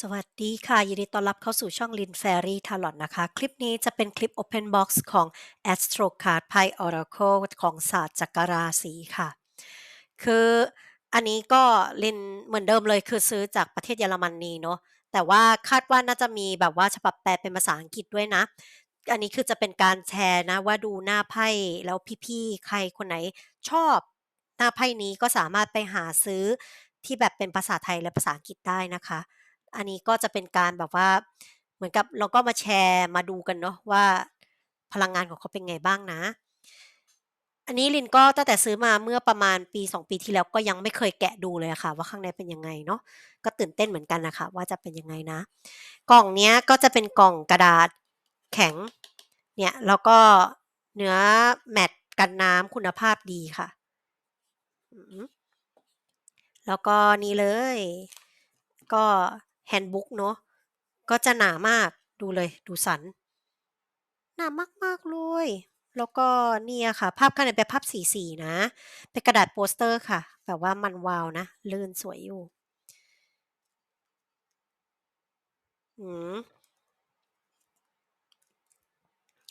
สวัสดีค่ะ ยินดีต้อนรับเข้าสู่ช่อง Lin Fairy Tarot นะคะ คลิปนี้จะเป็นคลิป Open Box ของ Astro Card ไพ่ Oracle ของศาสตร์จักรราศีค่ะ คืออันนี้ก็ลินเหมือนเดิมเลยคือซื้อจากประเทศเยอรมนีเนาะแต่ว่าคาดว่าน่าจะมีแบบว่าฉบับแปลเป็นภาษาอังกฤษด้วยนะ อันนี้คือจะเป็นการแชร์นะว่าดูหน้าไพ่แล้วพี่ๆใครคนไหนชอบหน้าไพ่นี้ก็สามารถไปหาซื้อที่แบบเป็นภาษาไทยและภาษาอังกฤษได้นะคะ อันนี้ก็จะเป็นการแบบว่า เหมือนกับเราก็มาแชร์มาดูกันเนาะว่าพลังงานของเขาเป็นไงบ้างนะ อันนี้ลินก็ตั้งแต่ซื้อมาเมื่อประมาณปี 2 ปีที่แล้วก็ยังไม่เคยแกะดูเลยอะค่ะ ว่าข้างในเป็นยังไงเนาะก็ตื่นเต้นเหมือนกันนะคะว่าจะเป็นยังไงนะ กล่องเนี้ยก็จะเป็นกล่องกระดาษแข็งเนี่ยแล้วก็เนื้อแมตต์กันน้ำคุณภาพดีค่ะ แล้วก็นี่เลย ก็ แฮนด์บุ๊กเนาะก็จะหนามากดูเลยดูสัน หนามากๆเลย แล้วก็เนี่ยค่ะ ภาพข้างในเป็นภาพสีๆนะ เป็นกระดาษโปสเตอร์ค่ะ แบบว่ามันวาวนะ ลื่นสวยอยู่อืม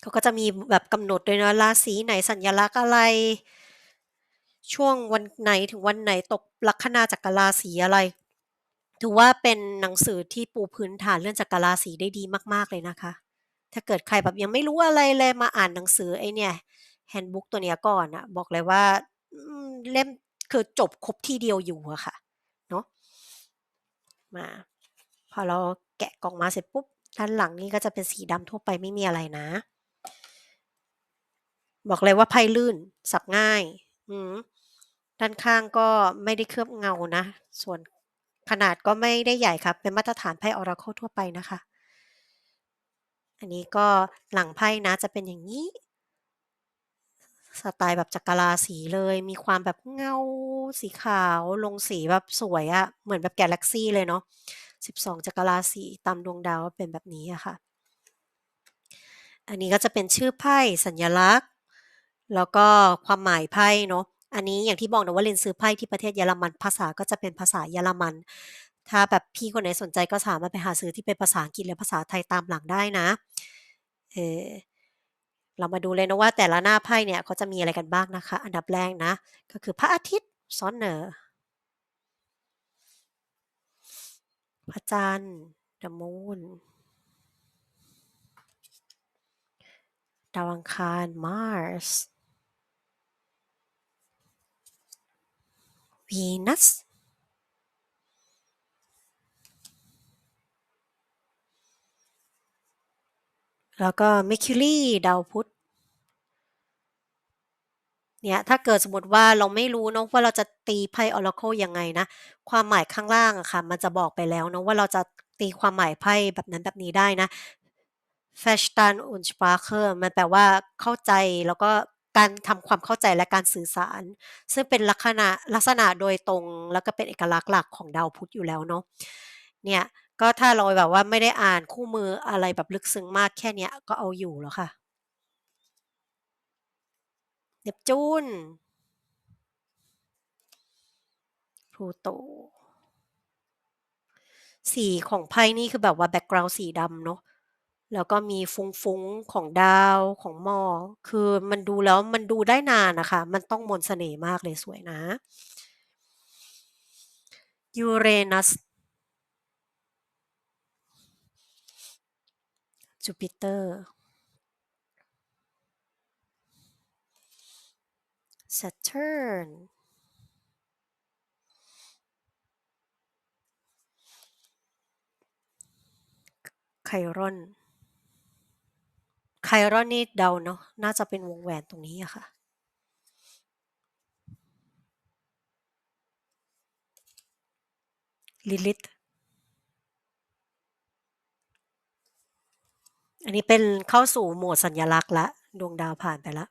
เขาก็จะมีแบบกำหนดด้วยนะราศีไหนสัญลักษณ์อะไร ช่วงวันไหนถึงวันไหนตกลัคนาจักรราศีอะไร ถือว่าเป็นหนังสือที่ปูพื้นฐานเรื่องจักรราศีได้ดีมาก ๆ เลยนะคะ ถ้าเกิดใครแบบยังไม่รู้อะไรเลยมาอ่านหนังสือไอ้เนี่ย Handbook ตัวเนี้ยก่อนน่ะบอกเลยว่าเล่มคือจบครบที่เดียวอยู่อะค่ะเนาะมา พอเราแกะกล่องมาเสร็จปุ๊บ ด้านหลังนี่ก็จะเป็นสีดำทั่วไปไม่มีอะไรนะ บอกเลยว่าไพ่ลื่น สับง่าย อือฮึด้านข้างก็ไม่ได้เคลือบเงานะ ส่วน ขนาดก็ไม่ได้ใหญ่ค่ะเป็นมาตรฐานไพ่ Oracle ทั่วไปนะคะ อันนี้ก็หลังไพ่นะจะเป็นอย่างงี้ สไตล์แบบจักรราศีเลย มีความแบบเงาสีขาวลงสีแบบสวยอะเหมือนแบบแกาแล็กซี่เลยเนาะ12 จักรราศีตามดวงดาวเป็นแบบนี้อะค่ะ อันนี้ก็จะเป็นชื่อไพ่สัญลักษณ์ แล้วก็ความหมายไพ่เนาะ อันนี้อย่างที่บอกนะว่าลินซื้อไพ่ที่ประเทศเยอรมันภาษาก็จะเป็นภาษาเยอรมัน ถ้าแบบพี่คนไหนสนใจก็สามารถไปหาซื้อที่เป็นภาษาอังกฤษและภาษาไทยตามหลังได้นะเออเรามาดูเลยนะว่าแต่ละหน้าไพ่เนี่ยเขาจะมีอะไรกันบ้างนะคะ อันดับแรกนะ ก็คือพระอาทิตย์ Sonne พระจันทร์ The Moon ดาวอังคาร Mars Venus แล้วก็ Mercury ดาวพุธเนี่ยถ้าเกิดสมมติว่าเราไม่รู้เนาะว่าเราจะตีไพ่ Oracle ยังไงนะ ความหมายข้างล่างอะค่ะ มันจะบอกไปแล้วเนาะว่าเราจะตีความหมายไพ่แบบนั้นแบบนี้ได้นะ Verstand und Sprache มันแปลว่าเข้าใจแล้วก็ การทำความเข้าใจและการสื่อสาร ซึ่งเป็นลักษณะลักษณะโดยตรงแล้วก็เป็นเอกลักษณ์หลักของดาวพุธอยู่แล้วเนาะเนี่ยก็ถ้าเราแบบว่าไม่ได้อ่านคู่มืออะไรแบบลึกซึ้งมากแค่เนี้ยก็เอาอยู่แล้วค่ะเนปจูนพลูโตสีของไพ่นี่คือแบบว่าแบ็กกราวนด์สีดำเนาะ แล้วก็มีฟุ้ง ๆ ของดาวของหมอกคือมันดูแล้วมันดูได้นานอะคะ มันต้องมนต์เสน่ห์มากเลยสวยนะ Uranus Jupiter Saturn Chiron Chiron นี่ เดาเนาะน่าจะเป็นวงแหวนตรงนี้อะค่ะ Lilith อันนี้เป็นเข้าสู่โหมดสัญลักษณ์ล้วดวงดาวผ่านไปล้ว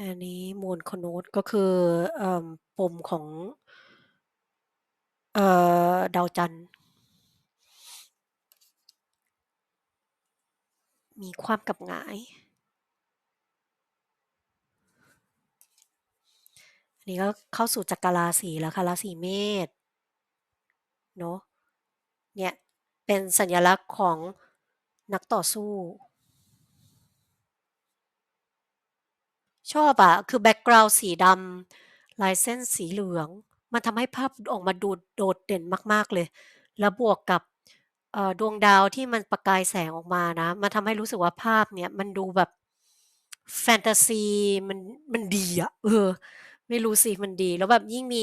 อันนี้ Moon Conjunct ก็คืออ่อปมของอ่อดาวจันทร์ มีความกับหงาย อันนี้ก็เข้าสู่จักรราศีแล้วค่ะราศีเมษเนาะเนี่ยเป็นสัญลักษณ์ของนักต่อสู้ ชอบอะคือแบ็กกราวนด์สีดำลายเส้นสีเหลือง มันทำให้ภาพออกมาดูโดดเด่นมาก ๆ เลย แล้วบวกกับ เอ่อ ดวงดาวที่มันประกายแสงออกมานะ มันทำให้รู้สึกว่าภาพเนี่ยมันดูแบบ แฟนตาซีมัน มันดีอะ เออ ไม่รู้สิมันดี แล้วแบบยิ่งมี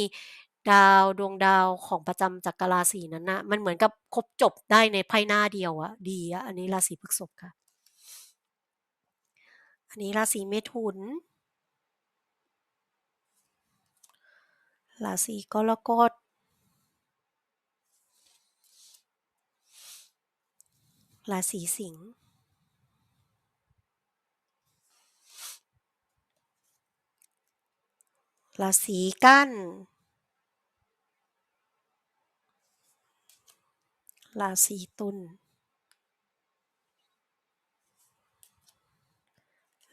ดาว ดวงดาวของประจำจักรราศีนั้นน่ะ มันเหมือนกับครบจบได้ในไพ่หน้าเดียวอะ ดีอะ อันนี้ราศีพฤษภค่ะ อันนี้ราศีเมถุน ราศีกรกฎ ราศีสิงห์ราศีกันราศีตุล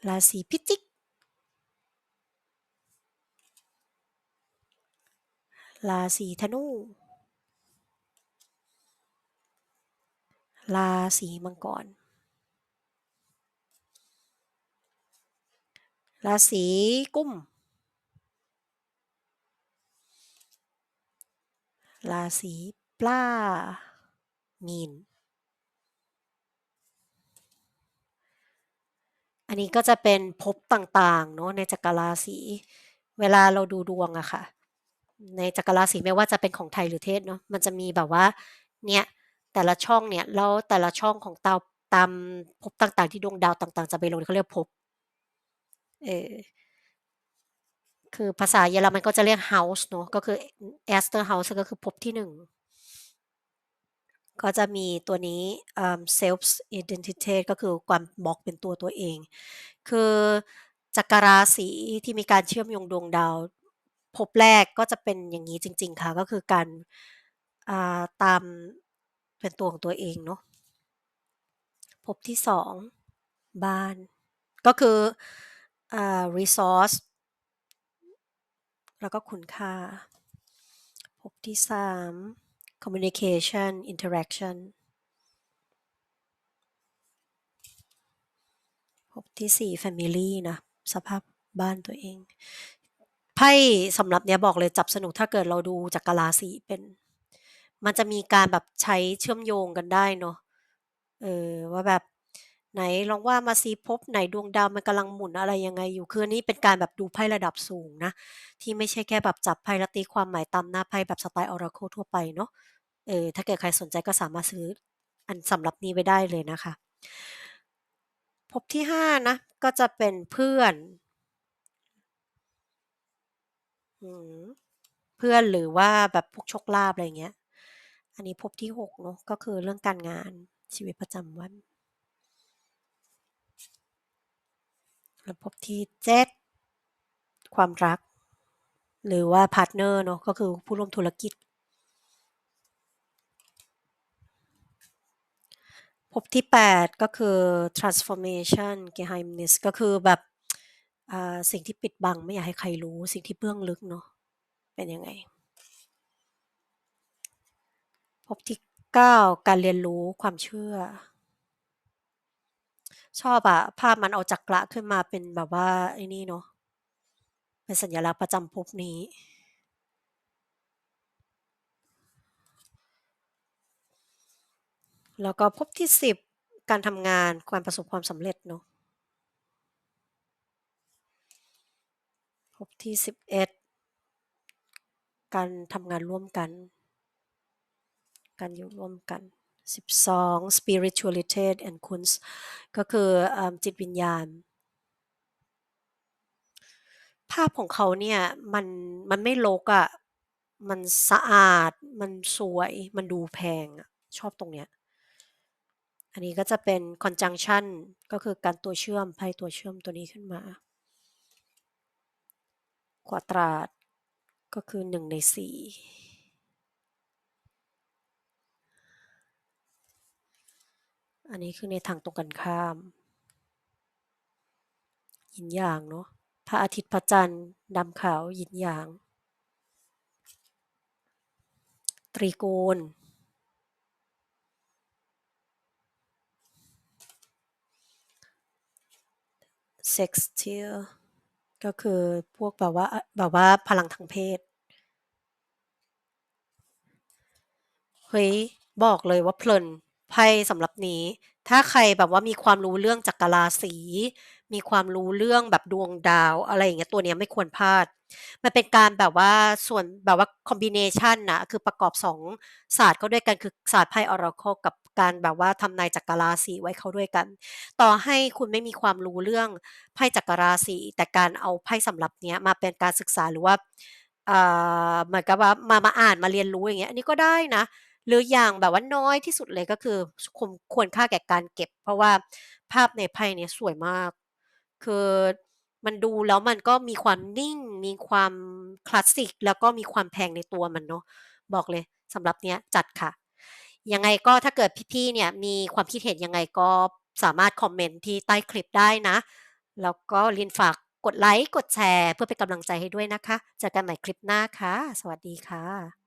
ราศีพิจิก ราศีธนู ราศีมังกร ราศีกุม ราศีปลามีน อันนี้ก็จะเป็นภพต่างๆเนาะในจักรราศี เวลาเราดูดวงอะค่ะ ในจักรราศีไม่ว่าจะเป็นของไทยหรือเทศเนาะ มันจะมีแบบว่า เนี่ย แต่ละช่องเนี่ยแล้วแต่ละช่องของตาวตามภพต่าง ๆ ที่ดวงดาวต่าง ๆ จะไปลงเขาเรียกภพเออคือภาษาเยอรมันก็จะเรียก House เนาะก็คือ Erster Haus ก็คือภพที่1ก็จะมีตัวนี้เอ่อ Selbst Identität ก็คือความบอกเป็นตัวตัวเอง คือจักรราศีที่มีการเชื่อมโยงดวงดาวภพแรกก็จะเป็นอย่างงี้จริง ๆ ค่ะ ก็คือการอ่าตาม เป็นตัวของตัวเองเนาะภพที่2บ้าน ก็คืออ่า Resource แล้วก็คุณค่าภพที่3 Communication Interaction ภพที่4 Family นะ สภาพบ้านตัวเอง ไพ่สำหรับเนี้ยบอกเลยจับสนุกถ้าเกิดเราดูจักรราศีเป็น มันจะมีการแบบใช้เชื่อมโยงกันได้เนาะเออว่าแบบไหนลองว่ามาซิภพไหนดวงดาวมันกำลังหมุนอะไรยังไงอยู่คืออันนี้เป็นการแบบดูไพ่ระดับสูงนะ ที่ไม่ใช่แค่แบบจับไพ่แล้วตีความหมายตามหน้าไพ่แบบสไตล์ Oracle ทั่วไปเนาะเออถ้าเกิดใครสนใจก็สามารถซื้ออันสำหรับนี้ไว้ได้เลยนะคะภพที่5นะก็จะเป็นเพื่อนอเพื่อนหรือว่าแบบพวกโชคลาภอะไรเงี้ย อันนี้ภพที่6เนาะก็คือเรื่องการงานชีวิตประจำวันแล้วภพที่7ความรัก หรือว่าพาร์ตเนอร์เนาะก็คือผู้ร่วมธุรกิจภพที่ 8 ก็คือ Transformation Geheimnis ก็คือแบบอ่าสิ่งที่ปิดบังไม่อยากให้ใครรู้ สิ่งที่เบื้องลึกเนาะเป็นยังไง ภพที่ 9 การเรียนรู้ความเชื่อ ชอบอะภาพมันเอาจักระขึ้นมาเป็นแบบว่าไอ้นี่เนาะเป็นสัญลักษณ์ประจำภพนี้ แล้วก็ภพที่ 10 การทำงานการประสบความสำเร็จเนาะภพที่ 11 การทำงานร่วมกัน การอยู่ร่วมกัน 12 Spiritualität and Kunst ก็คือจิตวิญญาณ ภาพของเขาเนี่ยมันมันไม่รกอะมันสะอาด มันสวย มันดูแพงอะชอบตรงเนี้ย อันนี้ก็จะเป็น Conjunction ก็คือการตัวเชื่อมไพ่ตัวเชื่อมตัวนี้ขึ้นมา Quadrat ก็คือ 1 ใน 4 อันนี้คือในทางตรงกันข้ามหยินหยางเนาะพระอาทิตย์พระจันทร์ดำขาวหยินหยาง ตรีโกณเซ็กซ์ที่ก็คือพวกแบบว่าแบบว่าพลังทางเพศ เฮ้ย บอกเลยว่าเพลิน ไพ่สำหรับนี้ ถ้าใครแบบว่ามีความรู้เรื่องจักรราศี มีความรู้เรื่องแบบดวงดาวอะไรอย่างเงี้ยตัวเนี้ยไม่ควรพลาด มันเป็นการแบบว่าส่วนแบบว่าคอมบิเนชันนะคือประกอบ2ศาสตร์เข้าด้วยกันคือศาสตร์ไพ่ Oracle กับการแบบว่าทำนายจักรราศีไว้เข้าด้วยกัน ต่อให้คุณไม่มีความรู้เรื่องไพ่จักรราศีแต่การเอาไพ่สำรับเนี้ยมาเป็นการศึกษาหรือว่าอ่าเหมือนกับว่ามามาอ่านมาเรียนรู้อย่างเงี้ยอันนี้ก็ได้นะ หรืออย่างแบบว่าน้อยที่สุดเลยก็คือคุมควรค่าแก่การเก็บ เพราะว่าภาพในไพ่เนี้ยสวยมาก คือมันดูแล้วมันก็มีความนิ่ง มีความคลาสสิก แล้วก็มีความแพงในตัวมันเนาะบอกเลยสำหรับเนี้ยจัดค่ะ ยังไงก็ถ้าเกิดพี่ๆเนี่ยมีความคิดเห็นยังไงก็สามารถคอมเมนต์ที่ใต้คลิปได้นะ แล้วก็ลินฝากกดไลก์กดแชร์ เพื่อเป็นกำลังใจให้ด้วยนะคะ เจอกันใหม่คลิปหน้าค่ะ สวัสดีค่ะ